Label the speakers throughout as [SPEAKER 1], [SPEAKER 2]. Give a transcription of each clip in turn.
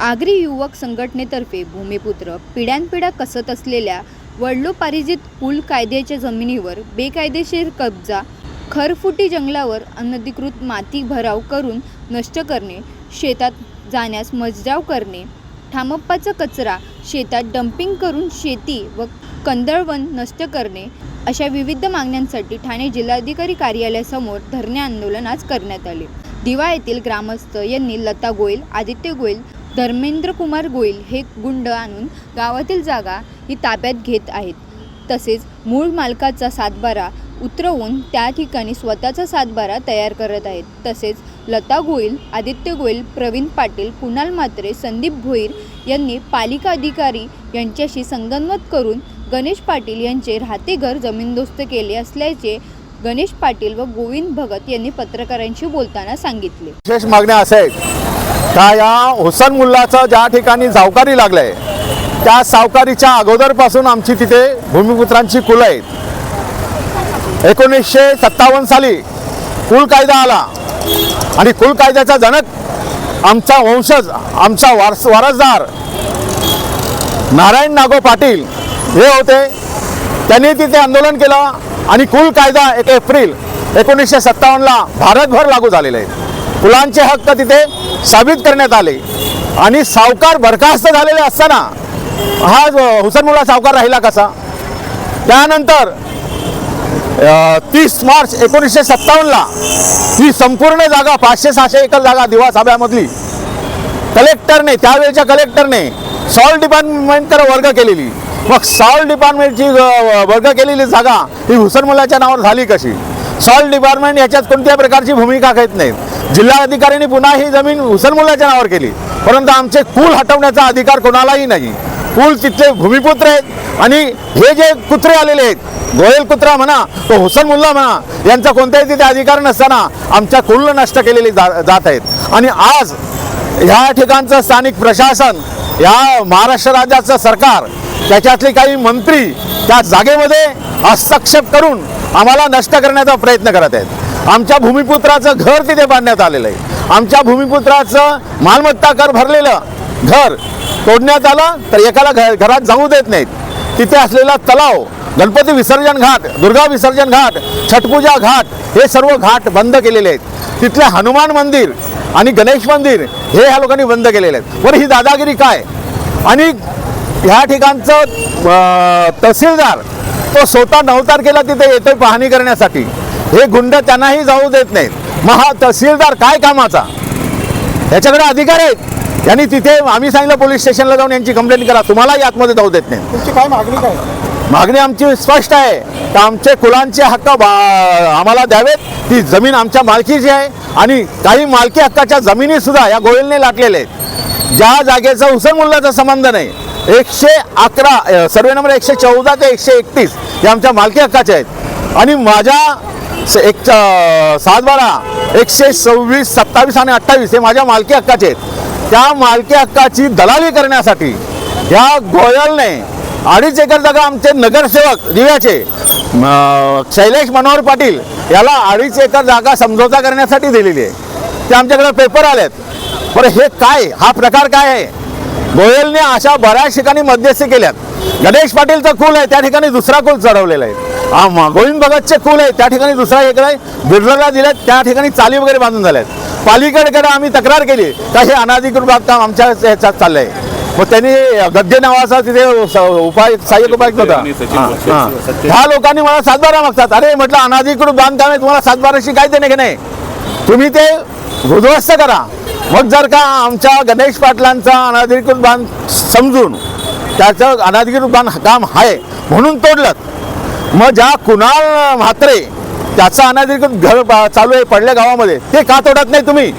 [SPEAKER 1] आगरी युवक संघटनेतर्फे भूमिपुत्र पिढ्यानपिढ्या कसत असलेल्या वडलो पारिजित कुल कायद्याच्या जमिनीवर बेकायदेशीर कब्जा खरफुटी जंगलावर अनधिकृत माती भराव करून नष्ट करणे शेतात जाण्यास मजराव करणे ठामप्पाचा कचरा शेतात डम्पिंग करून शेती व कंदळवन नष्ट करणे अशा विविध मागण्यांसाठी ठाणे जिल्हाधिकारी कार्यालयासमोर धरणे आंदोलन आज करण्यात आले. दिवा येथील ग्रामस्थ यांनी लता गोयल आदित्य गोयल धर्मेंद्र कुमार गोयल हे गुंड आणून गावातील जागा ही ताब्यात घेत आहेत. तसेच मूळ मालकाचा सातबारा उतरवून त्या ठिकाणी स्वतःचा सातबारा तयार करत आहेत. तसेच लता गोयल आदित्य गोयल प्रवीण पाटील कुणाल म्हात्रे संदीप भोईर यांनी पालिका अधिकारी यांच्याशी संगनमत करून गणेश पाटील यांचे राहते घर जमीनदोस्त केले असल्याचे गणेश पाटील व गोविंद भगत यांनी पत्रकारांशी बोलताना सांगितले.
[SPEAKER 2] विशेष मागण्या अशा आहेत. का या हुसन मुल्लाचं ज्या ठिकाणी सावकारी लागलंय त्या सावकारीच्या अगोदरपासून आमची तिथे भूमिपुत्रांची कुलं आहेत. एकोणीसशे सत्तावन्न साली कुल कायदा आला. आणि कुल कायद्याचा जनक आमचा वंशज आमचा वारस वारसदार नारायण नागो पाटील हे होते. त्यांनी तिथे आंदोलन केलं आणि कुल कायदा एक एप्रिल एकोणीसशे सत्तावन्नला भारतभर लागू झालेले आहे फुलांचे हक्क तिथे साबित करण्यात आले. आणि सावकार बरखास्त झालेले असताना हा हुसनमुला सावकार राहिला कसा? त्यानंतर तीस मार्च एकोणीसशे सत्तावन्नला ही संपूर्ण जागा पाचशे सहाशे एकर जागा दिवा साब्यामधली. कलेक्टरने त्यावेळच्या कलेक्टरने सॉल्ट डिपार्टमेंटकडे वर्ग केलेली. मग सॉल्ट डिपार्टमेंटची वर्ग केलेली जागा ही हुसनमुलाच्या नावावर झाली कशी? सॉल्ट डिपार्टमेंट याच्यात कोणत्या प्रकारची भूमिका घेत नाहीत. जिल्हाधिकाऱ्यांनी पुन्हा ही जमीन हुसनमुलाच्या नावावर केली. परंतु आमचे कुल हटवण्याचा अधिकार कोणालाही नाही. कुल तिथले भूमिपुत्र आहेत आणि हे जे कुत्रे आलेले आहेत गोयल कुत्रा म्हणा तो हुसन मुल्ला म्हणा यांचा कोणताही तिथे अधिकार नसताना आमच्या कुल नष्ट केलेली जा जात आहेत. आणि आज ह्या ठिकाणचं स्थानिक प्रशासन या महाराष्ट्र राज्याचं सरकार त्याच्यातले काही मंत्री त्या जागेमध्ये हस्तक्षेप करून आम्हाला नष्ट करण्याचा प्रयत्न करत आहेत. आमच्या भूमिपुत्राचं घर तिथे बांधण्यात आलेलं आहे. आमच्या भूमिपुत्राचं मालमत्ता कर भरलेलं घर तोडण्यात आलं तर एकाला घ घरात जाऊ देत नाहीत. तिथे असलेला तलाव गणपती विसर्जन घाट दुर्गा विसर्जन घाट छटपूजा घाट हे सर्व घाट बंद केलेले आहेत. तिथले हनुमान मंदिर आणि गणेश मंदिर हे ह्या लोकांनी बंद केलेले आहेत. बरं ही दादागिरी काय? आणि ह्या ठिकाणचं तहसीलदार तो स्वतः नऊ तारखेला तिथे येतोय पाहणी करण्यासाठी. हे गुंड त्यांनाही जाऊ देत नाहीत. मग हा तहसीलदार काय कामाचा? याच्याकडे अधिकार आहेत. यांनी तिथे आम्ही सांगितलं पोलीस स्टेशनला जाऊन यांची कंप्लेंट करा. तुम्हालाही आतमध्ये जाऊ देत नाही
[SPEAKER 3] तुमची काय मागणी काय?
[SPEAKER 2] मागणी आमची स्पष्ट आहे. तर आमचे कुलांचे हक्क आम्हाला द्यावेत. ती जमीन आमच्या मालकीची आहे. आणि काही मालकी हक्काच्या जमिनी सुद्धा या गोयलने लाटलेल्या आहेत. ज्या जागेचा हुसेन मुल्लाचा संबंध नाही. एकशे अकरा सर्वे नंबर एकशे चौदा ते एकशे एकतीस हे आमच्या मालकी हक्काचे आहेत. आणि माझ्या स- एक सात बारा एकशे सव्वीस सत्तावीस आणि अठ्ठावीस हे माझ्या मालकी हक्काचे आहेत. त्या मालकी हक्काची दलाली करण्यासाठी या गोयलने अडीच एकर जागा आमचे नगरसेवक दिव्याचे शैलेश मनोहर पाटील याला अडीच एकर जागा समझोता करण्यासाठी दिलेली आहे. ते आमच्याकडे पेपर आलेत. बरं हे काय? हा प्रकार काय आहे? गोयलने अशा बऱ्याच ठिकाणी मध्यस्थी केल्यात. गणेश पाटीलचा कुल आहे त्या ठिकाणी दुसरा कुल चढवलेला आहे. गोविंद भगतचे कुल आहे त्या ठिकाणी दुसरा इकडे बिर्लरला दिलेत त्या ठिकाणी चाली वगैरे बांधून झाल्यात. पालिकेकडे आम्ही तक्रार केली का हे अनाधिकृत बांधकाम आमच्या ह्याच्यात चाललंय. मग त्यांनी गद्दे नावाचा तिथे उपाय सहाय्यक उपायुक्त होता. ह्या लोकांनी मला सातबारा मागतात. अरे म्हटलं अनाधिकृत बांधकाम आहे तुम्हाला सातबाराशी काय देणे घेणे तुम्ही ते उद्ध्वस्त करा. मग जर का आमच्या गणेश पाटलांचा अनाधिकृत बांध समजून त्याचं अनाधिकृत बांधकाम आहे म्हणून तोडलं मग ज्या कुणाल म्हात्रे त्याचं अनाधिकृत घर बा- चालू आहे पडल्या गावामध्ये ते का तोडत नाही तुम्ही?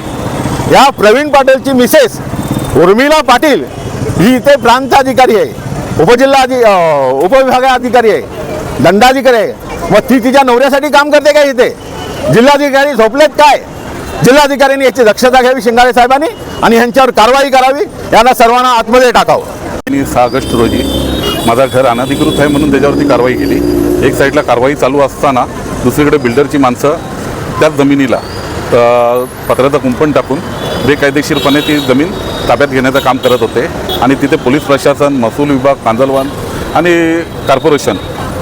[SPEAKER 2] या प्रवीण पाटीलची मिसेस उर्मिला पाटील ही इथे प्रांत अधिकारी आहे उपजिल्हा अधि उपविभाग अधिकारी आहे दंडाधिकारी आहे. मग ती तिच्या नवऱ्यासाठी काम करते काय इथे? जिल्हाधिकारी झोपलेत काय? जिल्हाधिकाऱ्यांनी याची दक्षता घ्यावी शिंगाळे साहेबांनी आणि यांच्यावर कारवाई करावी यांना सर्वांना आतमध्ये टाकावं.
[SPEAKER 4] सहा ऑगस्ट रोजी माझा घर अनधिकृत आहे म्हणून त्याच्यावरती कारवाई केली. एक साईडला कारवाई चालू असताना दुसरीकडे बिल्डरची माणसं त्याच जमिनीला पत्र्याचं कुंपण टाकून बेकायदेशीरपणे ती जमीन ताब्यात घेण्याचं काम करत होते. आणि तिथे पोलीस प्रशासन महसूल विभाग कांजलवान आणि कॉर्पोरेशन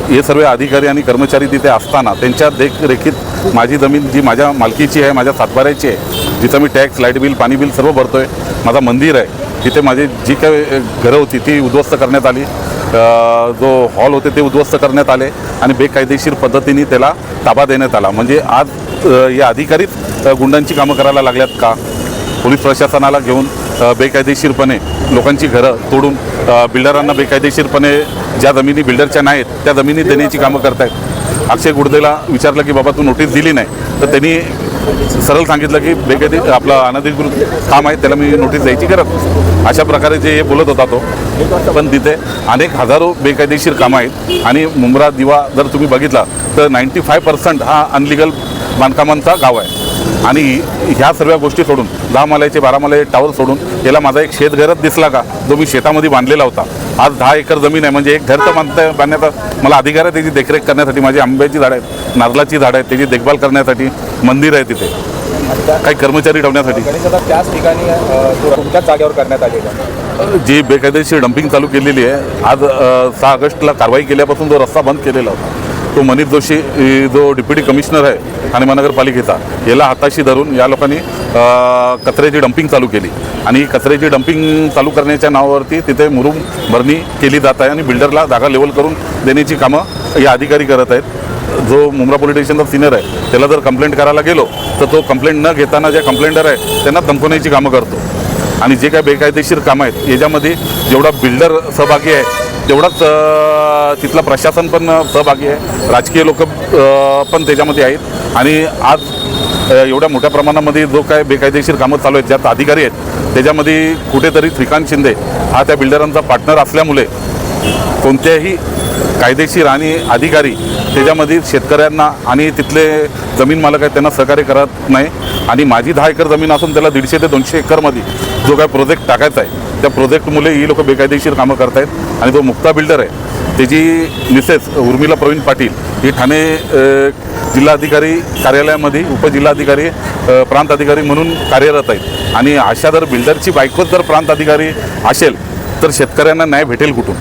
[SPEAKER 4] हे सर्व अधिकारी आणि कर्मचारी तिथे असताना त्यांच्या देखरेखीत माझी जमीन जी माझ्या मालकीची आहे माझ्या सातबाऱ्याची आहे जिथं मी टॅक्स लाइट बिल पाणी बिल सर्व भरतो आहे माझा मंदिर आहे तिथे माझी जी काही घरं होती ती उद्ध्वस्त करण्यात आली. जो हॉल होते ते उद्ध्वस्त करण्यात आले आणि बेकायदेशीर पद्धतीने त्याला ताबा देण्यात आला. म्हणजे आज या अधिकारीच गुंडांची कामं करायला लागल्यात का? पोलीस प्रशासनाला घेऊन बेकायदेशीरपणे लोकांची घरं तोडून बिल्डरांना बेकायदेशीरपणे ज्या जमिनी बिल्डरच्या नाहीत त्या जमिनी देण्याची कामं करतायत. अक्षय गुडदेला विचारलं की बाबा तू नोटीस दिली नाही. तर त्यांनी सरळ सांगितलं की बेकायदे आपलं अनधिकृत काम आहे त्याला मी नोटीस द्यायची गरज अशा प्रकारे जे हे बोलत होता तो पण तिथे अनेक हजारो बेकायदेशीर कामं आहेत. आणि मुंब्रा दिवा जर तुम्ही बघितला तर नाईंटी फाय पर्सेंट हा अनलिगल बांधकामांचा गाव आहे. आणि ह्या सर्व गोष्टी सोडून दहा मालाचे बारा मालाचे टावर सोडून याला माझा एक शेतघरच दिसला का जो मी शेतामध्ये बांधलेला होता. आज दहा एकर जमीन आहे म्हणजे एक घर तर बांधता बांधण्याचा मला अधिकार आहे त्याची देखरेख करण्यासाठी माझी आंब्याची झाडं आहेत नारळाची झाडं आहेत त्याची देखभाल करण्यासाठी मंदिर आहे तिथे. काही कर्मचारी ठेवण्यासाठी.
[SPEAKER 3] त्याच ठिकाणी जागेवर करण्यात आलेला आहे.
[SPEAKER 4] जी बेकायदेशीर डम्पिंग चालू केलेली आहे आज सहा ऑगस्टला कारवाई केल्यापासून जो रस्ता बंद केलेला होता. तो मनीष जोशी जो डिप्युटी कमिशनर आहे ठाणे महानगरपालिकेचा याला हाताशी धरून या लोकांनी कचऱ्याची डम्पिंग चालू केली. आणि कचऱ्याची डम्पिंग चालू करण्याच्या नावावरती तिथे मुरुम भरणी केली जात आहे आणि बिल्डरला जागा लेवल करून देण्याची कामं या अधिकारी करत आहेत. जो मुंब्रा पोलीस स्टेशनचा सिनियर आहे त्याला जर कंप्लेंट करायला गेलो तर तो कंप्लेंट न घेताना ज्या कंप्लेंटर आहे त्यांना धमकवण्याची कामं करतो. आणि जे काय बेकायदेशीर कामं आहेत याच्यामध्ये जेवढा बिल्डर सहभागी आहे तेवढाच तिथलं प्रशासन पण सहभागी आहे. राजकीय लोक पण त्याच्यामध्ये आहेत. आणि आज एवढ्या मोठ्या प्रमाणामध्ये जो काय बेकायदेशीर कामं चालू आहेत ज्यात अधिकारी आहेत त्याच्यामध्ये कुठेतरी श्रीकांत शिंदे हा त्या बिल्डरांचा पार्टनर असल्यामुळे कोणत्याही कायदेशीर आणि अधिकारी त्याच्यामध्ये शेतकऱ्यांना आणि तिथले जमीन मालक आहेत त्यांना सहकार्य करत नाही. आणि माझी दहा एकर जमीन असून त्याला दीडशे ते दोनशे एकरमध्ये जो काय प्रोजेक्ट टाकायचा आहे त्या प्रोजेक्टमुळे ही लोक बेकायदेशीर कामं करतायत. आणि जो मुक्ता बिल्डर आहे त्याची मिसेस उर्मिला प्रवीण पाटील ही ठाणे जिल्हाधिकारी कार्यालयामध्ये उपजिल्हाधिकारी प्रांत अधिकारी म्हणून कार्यरत आहेत. आणि अशा जर बिल्डरची बायकोच जर प्रांत अधिकारी असेल तर शेतकऱ्यांना न्याय भेटेल कुठून?